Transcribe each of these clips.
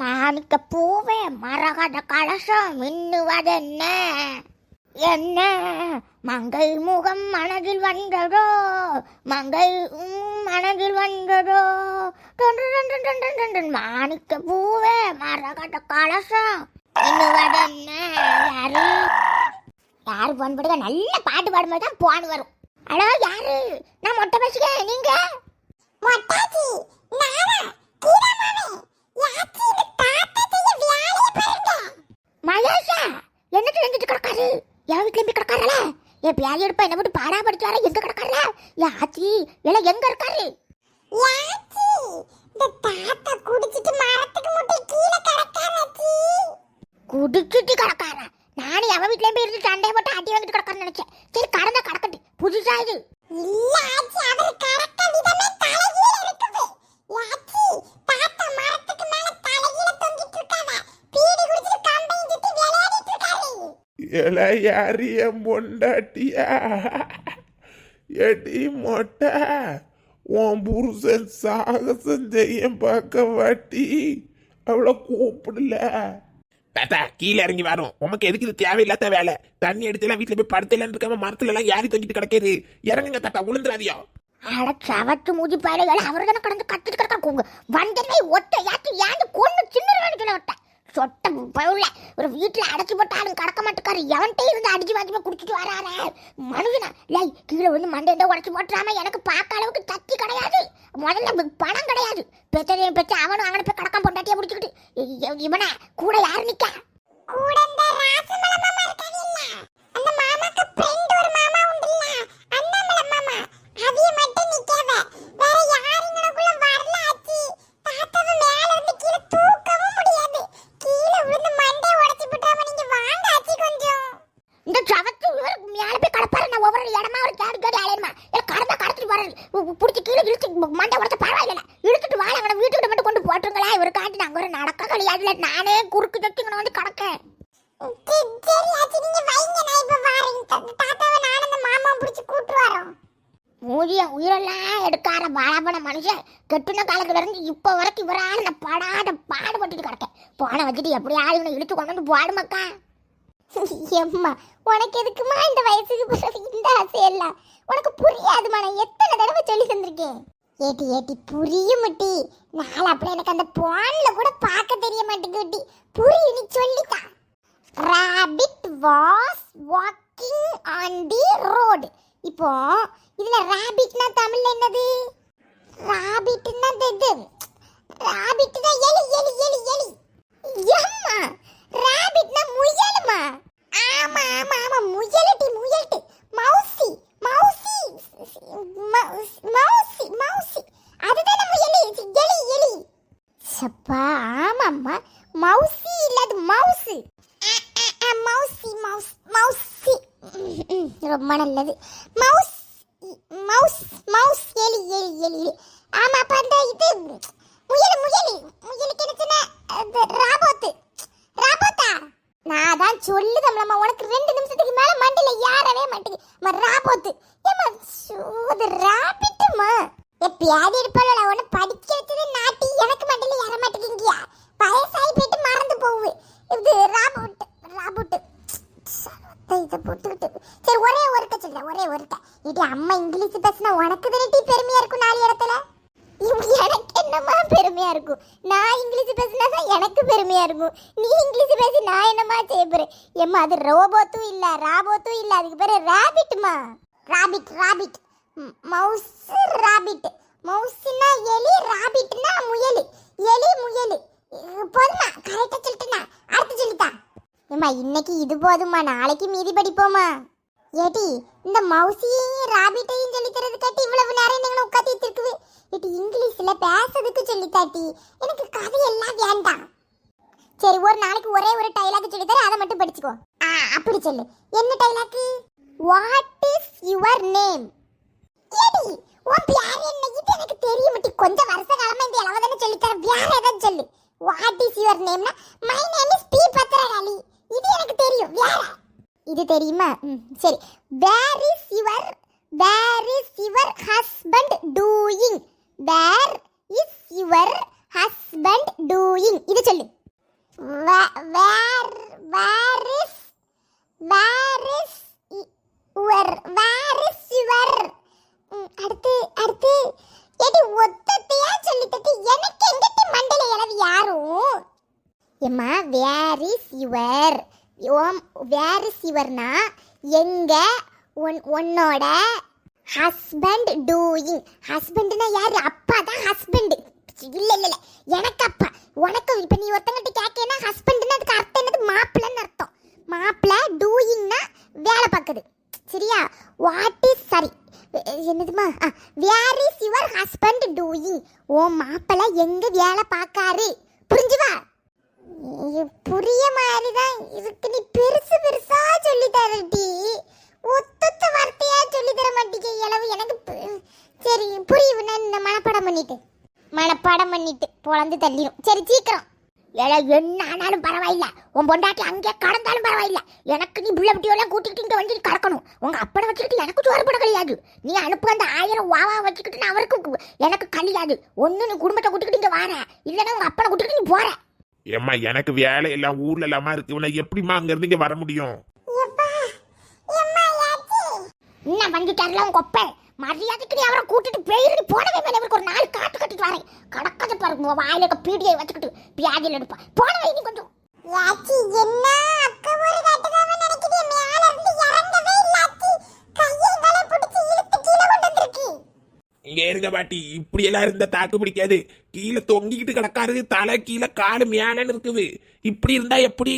மாணிக்க பூவே மரகத கலசம் மின்னுவதென்ன? என்ன? மங்கை முகம் மனதில் வந்ததோ? மங்கை உம் மனதில் வந்ததோ? மாணிக்க பூவே மரகத கலசம் மின்னுவதென்ன? யாரு? யாரு போன் போடுங்க? நல்ல பாட்டு பாடும்போது தான் போன் வரும். ஹலோ யாரு? நான் மொட்டை பேசுகிறேன் நீங்க? மொட்டாச்சி நானா கீரமாவே யாச்சி இந்த தாத்தா என்ன செஞ்சுட்டு கிடக்காரு? என் வீட்ல போய் கிடக்காரல? என் எடுப்பா என்ன பாடா படிச்சு வர எங்க கிடக்காரல? ஆச்சி எல்லாம் எங்க இருக்காரு? எல யாரு பொண்டாட்டியா எடி மொட்டை உன் புருஷன் சாகசம் செய்ய பார்க்க வாட்டி அவளை கூப்பிடல. தாத்தா கீழே இறங்கி வரும் உமக்கு எதுக்கு இது தேவையில்லாத வேலை? தண்ணி எடுத்துலாம் வீட்டில் போய் படுத்தலன்னு இருக்காம மரத்துல எல்லாம் யாரி தொங்கிட்டு கிடக்குது. இறங்குங்க தாத்தா விழுந்துடாதியோ அட சவத்து மூஞ்சி பயலுகள் அவர் தானே கடந்து கத்திட்டு கிடக்கா வந்தனே ஒட்ட யாத்து ஏந்து கொண்டு சின்ன விட்டேன் சொட்ட பவுல ஒரு வீட்டில் அடைச்சு போட்டாலும் கடக்க மாட்டேக்காரு. எவன்கிட்ட இருந்து அடிச்சு வாங்கி குடிச்சிட்டு வராரு? மனுஷனா. லை கீழே வந்து மண்டையில உடச்சி போட்டுறாம எனக்கு பார்க்க அளவுக்கு தத்தி கிடையாது. முதல்ல பணம் கிடையாது. பெத்ததையும் பெற்று அவனும் அவனை போய் கடக்கம் பொண்டாட்டியா பிடிச்சிக்கிட்டு. இவனா கூட யாரு நிக்கா? கூட இந்த ராசமல மாமா இருக்காது இல்ல அந்த மாமாக்கு ஃப்ரெண்ட் ஒரு மாமா உண்டுல்ல அண்ணாமல மாமா அவிய மட்டும் நிக்கவ வேற யாருங்களுக்குள்ள வரல ஆச்சி தாத்தாவை மேல இருந்து கீழே தூக்கவும் முடியாது கீழே விழுந்து மண்டை உடைச்சு விட்டுறாம நீங்க வாங்க ஆச்சி கொஞ்சம் இந்த சவத்து இவர் மேல போய் கடப்பாரு நான் ஒவ்வொரு இடமா ஒரு கேடு கேடு அலையணுமா இல்ல கடந்தா கடத்திட்டு போறாரு பிடிச்சி கீழே இழுத்து மண்டை உடச்ச பரவாயில்ல இழுத்துட்டு வாழ அவனை வீட்டுக்கிட்ட மட்டும் கொண்டு போட்டுருங்களா இவர் காட்டி நாங்க ஒரு நடக்க கிடையாதுல நானே குறுக்கு தச்சுங்கன்னு வந்து கிடக்கேன் சரி ஆச்சி வைங்க நான் இப்ப வாரேன் தாத்தாவை நானும் அந்த பிடிச்சி கூட்டு வரோம் மூதிய உயிரெல்லாம் எடுக்கார பாலாபன மனுஷன் கெட்டுன காலத்துல இருந்து இப்போ வரைக்கும் இவரால் நான் படாத பாடுபட்டுட்டு கிடக்கேன். போன வச்சுட்டு எப்படியாவது இவனை இழுத்து கொண்டு வந்து பாடுமாக்கா எம்மா உனக்கு எதுக்குமா இந்த வயசுக்கு இந்த ஆசையெல்லாம்? உனக்கு புரியாதுமா நான் எத்தனை தடவை சொல்லி தந்திருக்கேன்? ஏட்டி ஏட்டி புரியும் முட்டி. நாளை அப்படி எனக்கு அந்த பான்ல கூட பார்க்க தெரிய மாட்டேங்குட்டி புரியும் நீ சொல்லித்தா rabbit was walking on the road இப்போ இதுல ராபிட்னா தமிழ்ல என்னது ராபிட்னா இது ராபிட்னா எலி எலி எலி எலி எம்மா ராபிட்னா முயலுமா ஆமா ஆமா ஆமா முயலட்டி முயல்ட்டு மௌசி மௌசி மௌஸ்- மௌசி மௌசி அதுதானே முயலி எலி எலி சப்பா ஆமாம்மா மௌசி இல்லாது மவுசு மௌசி மவுஸ் மௌசி ம், ரொம்ப நல்லது மவுஸ் மவுஸ் மவுஸ் எலி எலி எலி எலி. ஆமா அப்ப அந்த இது முயல் முயலி முயலுக்கு என்னச்சுன்னா ராபோத்து. ராபோத்தா? நான் தான் சொல்லுதம்லம்மா உனக்கு ரெண்டு நிமிஷத்துக்கு மேல மண்டில யாரவே மாட்டேங்குது. ராபோத்து. ஏமா சூது ராபிட்டுமா? எப்பயாவது இருப்பாள் உன்னை படிக்க வச்சது நாட்டி எனக்கு மண்டில ஏற மாட்டேங்கியா வயசாகி போயிட்டு மறந்து போகுது இது ராபோட்டு ராபோட்டு சரத்தை சரி ஒரே ஒருத்த சொல்ல ஒரே ஒருத்த. இடி அம்மா இங்கிலீஷ் பேசினா உனக்கு தானே பெருமையா இருக்கும் நாலு இடத்துல? எனக்கு என்னமா பெருமையா இருக்கும்? நான் இங்கிலீஷ் பேசினா தான் எனக்கு பெருமையா இருக்கும். நீ இங்கிலீஷ் பேசி நான் என்னமா செய்ய போறேன்? ஏம்மா அது ரோபோத்தும் இல்ல ராபோத்தும் இல்ல. அதுக்கு பேரு ராபிட்மா rabbit rabbit mouse rabbit mouse எலி ராபிட்னா முயலி எலி முயலி இது போதுமா கரெக்டா சொல்லிட்டேனா அடுத்து சொல்லித்தா ஏம்மா இன்னைக்கு இது போதுமா நாளைக்கு மீதி படிப்போமா ஏடி இந்த மவுசியையும் ராபிட்டையும் சொல்லி தரது கட்டி இவ்வளவு நேரம் நீங்களும் உட்காந்து இருக்குது ஏடி இங்கிலீஷ்ல பேசுறதுக்கு சொல்லித்தாட்டி. எனக்கு கதையெல்லாம் வேண்டாம். சரி ஒரு நாளைக்கு ஒரே ஒரு டைலாக் சொல்லி தர அதை மட்டும் படிச்சுக்கோ. ஆ அப்படி சொல்லு. என்ன dialogue what is your name ஏடி உன் பேர் என்ன? இது எனக்கு தெரியும் மட்டி கொஞ்சம் வருஷ காலமா இந்த அளவு சொல்லி தர வேற ஏதாவது சொல்லு. வாட் இஸ் யுவர் நேம்னா my name is B Bhadrakali இது எனக்கு தெரியும். வேற. இது தெரியுமா? ம் சரி. Where is your where is your husband doing where is your husband doing இது சொல்லு. Where where is where is your where is your அடுத்து அடுத்து. எடி ஒத்தத்தையா சொல்லி எனக்கு எங்கட்டி மண்டல எனது யாரும் எம்மா where is your home where is யுவர்னா எங்கே உன் உன்னோட ஹஸ்பண்ட் டூயிங் ஹஸ்பண்ட்னா யார்? அப்பா தான் ஹஸ்பண்டு இல்லை இல்லை இல்லை. எனக்கு அப்பா. உனக்கு இப்போ நீ ஒருத்தங்கிட்ட கேட்கனா ஹஸ்பண்ட்னா அதுக்கு அர்த்தம் என்னது? மாப்பிள்ளைன்னு அர்த்தம். மாப்பிள்ளை டூயிங்னா வேலை பார்க்குது. சரியா? வாட் இஸ் சாரி என்னதுமா? Where is your husband doing ஓ மாப்பிள்ளை எங்கே வேலை பார்க்காரு? புரிஞ்சுவா புரிய மாதிரி தான் இதுக்கு நீ பெருசு பெருசா சொல்லி தரட்டி ஒத்தொத்த வார்த்தையா சொல்லி தர மாட்டீங்க இளவு. எனக்கு சரி புரியுது. நான் இந்த மனப்பாடம் பண்ணிட்டு. மனப்பாடம் பண்ணிட்டு பொழந்து தள்ளிடும் சரி சீக்கிரம். ஏழை என்ன ஆனாலும் பரவாயில்ல. உன் பொண்டாட்டி அங்கே கடந்தாலும் பரவாயில்ல. எனக்கு நீ புள்ள குட்டியெல்லாம் கூட்டிக்கிட்டு இங்கே வந்து கடக்கணும். உங்கள் அப்பனை வச்சுக்கிட்டு எனக்கு சோறு போட கிடையாது. நீ அனுப்பு அந்த ஆயிரம் வாவா வச்சுக்கிட்டு நான் அவருக்கு எனக்கு கல்யாது ஒன்று நீ குடும்பத்தை கூட்டிக்கிட்டு இங்கே வார. இல்லைன்னா உங்கள் அப்பனை கூட்டிக்கிட்டு நீ போகிற ஏம்மா எனக்கு வேலை எல்லாம் ஊர்ல இல்லாம இருக்கு. உன்னை எப்படிம்மா அங்க இருந்து இங்க வர முடியும்? என்ன வந்துட்டாருல உங்க கொப்பை மரியாதைக்கு நீ அவரை கூட்டிட்டு போயிருந்து போனவே மேல இவருக்கு ஒரு நாலு காட்டு கட்டிட்டு வரேன். கடக்காத பாருங்க உன் வாயில இருக்க பீடியை வச்சுக்கிட்டு பியாதியில் எடுப்பா போனவே நீ கொஞ்சம். யாச்சி என்ன? அக்கா ஒரு காட்டுக்காம இங்க இருங்க பாட்டி. இப்படி எல்லாம் இருந்தா தாக்கு பிடிக்காது. கீழே தொங்கிக்கிட்டு கிடக்காரு தலை கீழே காலு மேலன்னு இருக்குது. இப்படி இருந்தா எப்படி?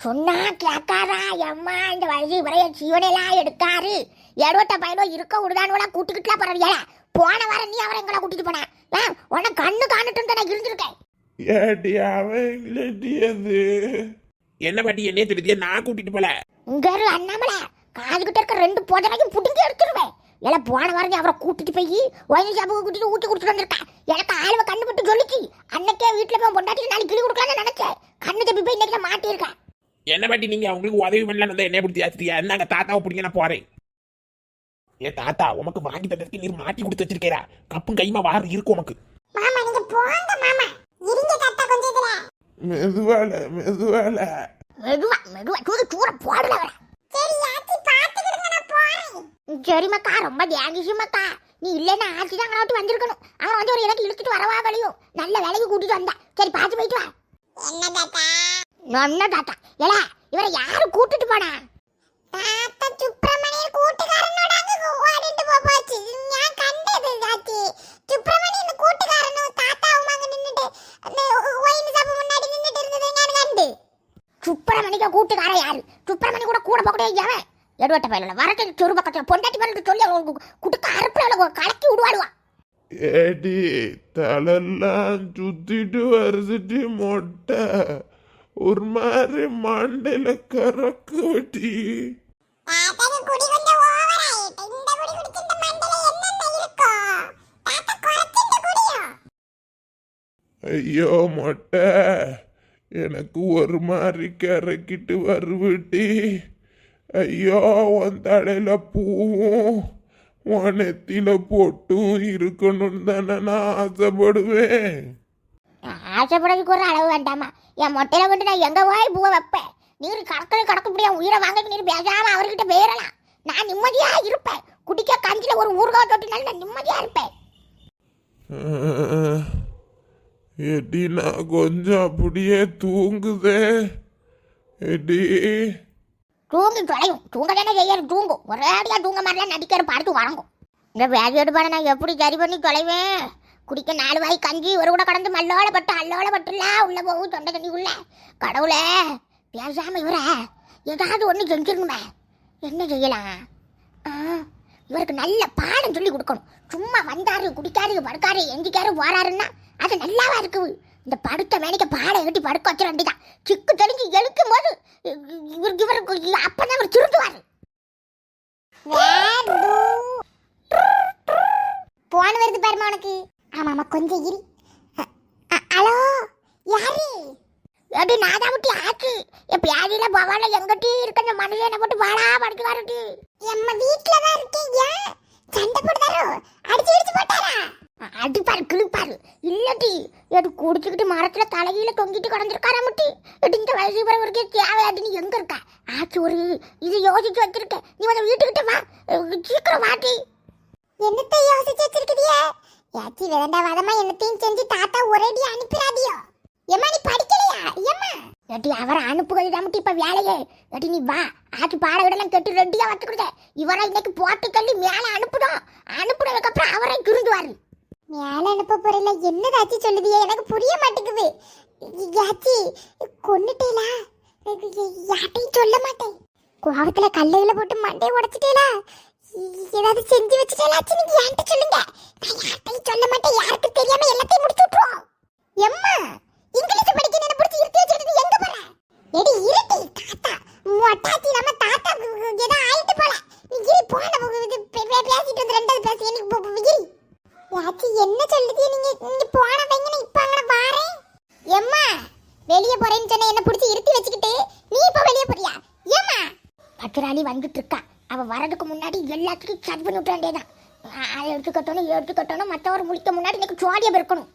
சொன்னா கேட்காரா எம்மா இந்த வயசு வரைய சீவனையெல்லாம் எடுக்காரு. எடுவட்ட பையனோ இருக்க விடுதானுவெல்லாம் கூட்டிக்கிட்டுலாம் பரவாயில்ல போன வாரம் நீ அவரை எங்களை கூட்டிட்டு போன. உன்னை கண்ணு காணட்டும் நான் இருந்திருக்கேன். ஏடி இல்லடியது என்ன பாட்டி என்னைய தெரியுது நான் கூட்டிட்டு போல. இங்க அண்ணாமலை. காதுகிட்ட இருக்க ரெண்டு போதனையும் புடுங்கி எடுத்துருவேன். எல்லாம் போன வாரம் அவரை கூட்டிட்டு போய் ஒயின் ஷாப்புக்கு கூட்டிட்டு ஊட்டி குடிச்சிட்டு வந்திருக்கேன் எனக்கு ஆளுவ கண்ணு விட்டு சொல்லிச்சு. அன்னைக்கே வீட்டுல போய் பொண்டாட்டி நாளைக்கு கிளி கொடுக்கலாம்னு நினைச்சேன். கண்ணு தப்பி போய் இன்னைக்கு மாட்டியிருக்கேன் என்ன பாட்டி நீங்க? அவங்களுக்கு உதவி பண்ணலாம் என்ன பிடிச்சி ஆச்சிரியா என்னங்க தாத்தாவை பிடிங்க நான் போறேன். ஏ தாத்தா உமக்கு வாங்கி தந்ததுக்கு நீர் மாட்டி கொடுத்து வச்சிருக்கேரா கப்பும் கைமா வாரம் இருக்கும் உமக்கு. மாமா நீங்க போங்க மாமா. இருங்க தாத்தா கொஞ்சம் இதுல. மெதுவால மெதுவால. மெதுவா மெதுவா. தூது தூர போடல வர சரி ஆச்சி பாத்துக்கிடுங்க சரிம்மாக்கா ரொம்ப தேங்கிஷமாக்கா நீ இல்லைன்னா ஆச்சு தான் அவனை விட்டு வந்திருக்கணும். அவனை வந்து ஒரு இடத்துக்கு இழுத்துட்டு வரவா வழியும் நல்ல வேலைக்கு கூட்டிட்டு வந்தா. சரி பார்த்து போயிட்டு வா. என்ன தாத்தா? என்ன தாத்தா? ஏல இவரை யாரு கூட்டிட்டு போனா? தாத்தா சுப்பிரமணிய கூட்டுக்காரனோட அங்க ஓடிட்டு போச்சு. நான் கண்டது தாத்தி. சுப்பிரமணியன் கூட்டுக்காரனும் தாத்தாவும் அங்க நின்னுட்டு ஒயின் சாப்பு முன்னாடி நின்னுட்டு இருந்தது நான் கண்டு. சுப்பிரமணிக்கு கூட்டுக்காரன் யாரு? சுப்பிரமணி கூட கூட போக அவன்? எடுவட்ட பயில வரட்டு சொரு பக்கத்துல. பொண்டாட்டி பயிலுக்கு சொல்லி அவங்க குடுக்க அறுப்புல கலக்கி விடுவாடுவா ஏடி தலையெல்லாம் சுத்திட்டு வருதுட்டி மொட்டை. ஒரு மாதிரி மண்டையில கறக்கு வெட்டி குடி கொஞ்சம் ஓவர் ஆயிட்டு இந்த குடி குடிச்சிட்டு மண்டல என்னென்ன இருக்கோ தாத்தா குறைச்சிட்டு குடியோ ஐயோ மொட்டை. எனக்கு ஒரு மாதிரி கறக்கிட்டு வருவிட்டி ஐயோ உன் தலையில பூவும் உன் நெத்தியில பொட்டும் இருக்கணும்னு தானே நான் ஆசைப்படுவேன். ஆசைப்படுறதுக்கு ஒரு அளவு வேண்டாமா என் மொட்டையில கொண்டு நான் எங்க போய் பூவை வைப்பேன்? நீர் கடக்கல கடக்க முடியும் உயிரை வாங்க நீர் பேசாம அவர்கிட்ட போயிடலாம் நான் நிம்மதியா இருப்பேன். குடிக்க கஞ்சில ஒரு ஊறுகாய் தொட்டினாலும் நான் நிம்மதியா இருப்பேன். எடி நான் கொஞ்சம் அப்படியே தூங்குதே. எடி தூங்கி தொலையும் தூங்க தானே செய்யறது? தூங்கும் ஒரே அடியாக தூங்க மாதிரிலாம் நடிக்கிற பார்த்து வழங்கும். இந்த வேதி எடுப்பான நான் எப்படி சரி பண்ணி தொலைவேன்? குடிக்க நாலு வாய் கஞ்சி ஒரு கூட கடந்து மல்லோல பட்டு அல்லோல பட்டுல உள்ள போகும் தொண்டை தண்ணிக்குள்ள கடவுளே பேசாம இவர ஏதாவது ஒன்று செஞ்சிருக்குமே என்ன செய்யலாம்? ஆ, இவருக்கு நல்ல பாடம் சொல்லி கொடுக்கணும். சும்மா வந்தாரு குடிக்காரு படுக்காரு எந்திக்காரு போறாருன்னா அது நல்லாவா இருக்குது? இந்த படுத்த மேனிக்க பாடம் கட்டி படுக்க வச்சிட வேண்டியதான் சிக்கு தெளிஞ்சு எழுக்கும் போது இவருக்கு இவருக்கு அப்பதான் இவர் திருந்துவாரு. போன வருது பாருமா உனக்கு. ஆமா ஆமா கொஞ்சம் இரு. ஹலோ யாரு? எப்படி நாதாமுட்டி ஆச்சு என் பியாதியில பவால எங்கட்டி இருக்க இந்த மனுஷனை போட்டு வாடா படுத்துக்காரட்டி எம்ம வீட்டுல தான் இருக்கீங்க? சண்டை போடுதாரோ? அடிச்சு அடிச்சு போட்டாரா? அடிப்பாரு கிழிப்பாரு இல்லட்டி எடு குடிச்சுக்கிட்டு மரத்துல தலையில தொங்கிட்டு கிடந்திருக்காரா முட்டி? எடு இந்த வயசு பிறகு ஒரு தேவையாடி எங்க இருக்க? ஆச்சு ஒரு இது யோசிச்சு வச்சிருக்க நீ வந்து வீட்டுக்கிட்ட வா. சீக்கிரம் வாட்டி என்னத்தை யோசிச்சு வச்சிருக்கிறியே? யாச்சி வேண்டாவாதமா என்னத்தையும் செஞ்சு தாத்தா ஒரேடி அனுப்பிடாதியோ ஏமா நீ படிக்கலையா? ஏம்மா? ஏட்டி அவரை அனுப்புகிறது தான் இப்ப வேலையே. ஏட்டி நீ வா. ஆச்சு விடலாம் கெட்டு ரெட்டியா வச்சுக்கிடுத. இவரை இன்னைக்கு போட்டு தள்ளி மேலே அனுப்பிடும் அனுப்பினதுக்கப்புறம் அவரை திருந்துவாரு மேல அனுப்ப போறல என்னதாச்சி சொல்லுதியே எனக்கு புரிய மாட்டேங்குது. யாச்சி கொன்னுட்டேலா? யார்ட்டையும் சொல்ல மாட்டேன். கோவத்துல கல்லுகளை போட்டு மண்டையை உடைச்சிட்டேலா? ஏதாவது செஞ்சு வச்சுட்டேலாச்சு நீங்க என்கிட்ட சொல்லுங்க? நான் யார்ட்டையும் சொல்ல மாட்டேன். யாருக்கு தெரியாம எல்லாத்தையும் முடிச்சு விட்டுருவோம். எம்மா இங்கிலீஷ் படிக்க என்ன பிடிச்சி இருத்தி வச்சிருக்கு எங்க போற? எடி இருட்டி. தாத்தா மொட்டாச்சி நம்ம தாத்தா ஏதோ ஆயிட்டு போல. நீ இரு போன பேசிட்டு வந்து ரெண்டாவது பேசி எனக்கு போ- என்ன சொல்லுது? நீங்க நீங்க போன வைங்க இப்ப அங்க வாரேன் எம்மா வெளிய போறேன்னு சொன்ன என்ன பிடிச்சி இருத்தி வச்சுக்கிட்டு நீ இப்ப வெளிய போறியா? ஏம்மா? பத்திராளி வந்துட்டு இருக்கா. அவ வரதுக்கு முன்னாடி எல்லாத்துக்கும் சர்வ நூற்றாண்டே தான் அதை எடுத்துக்கட்டணும் எடுத்துக்கட்டணும். மற்றவர் முடிக்க முன்னாடி எனக்கு ஜோடியா இருக்கணும்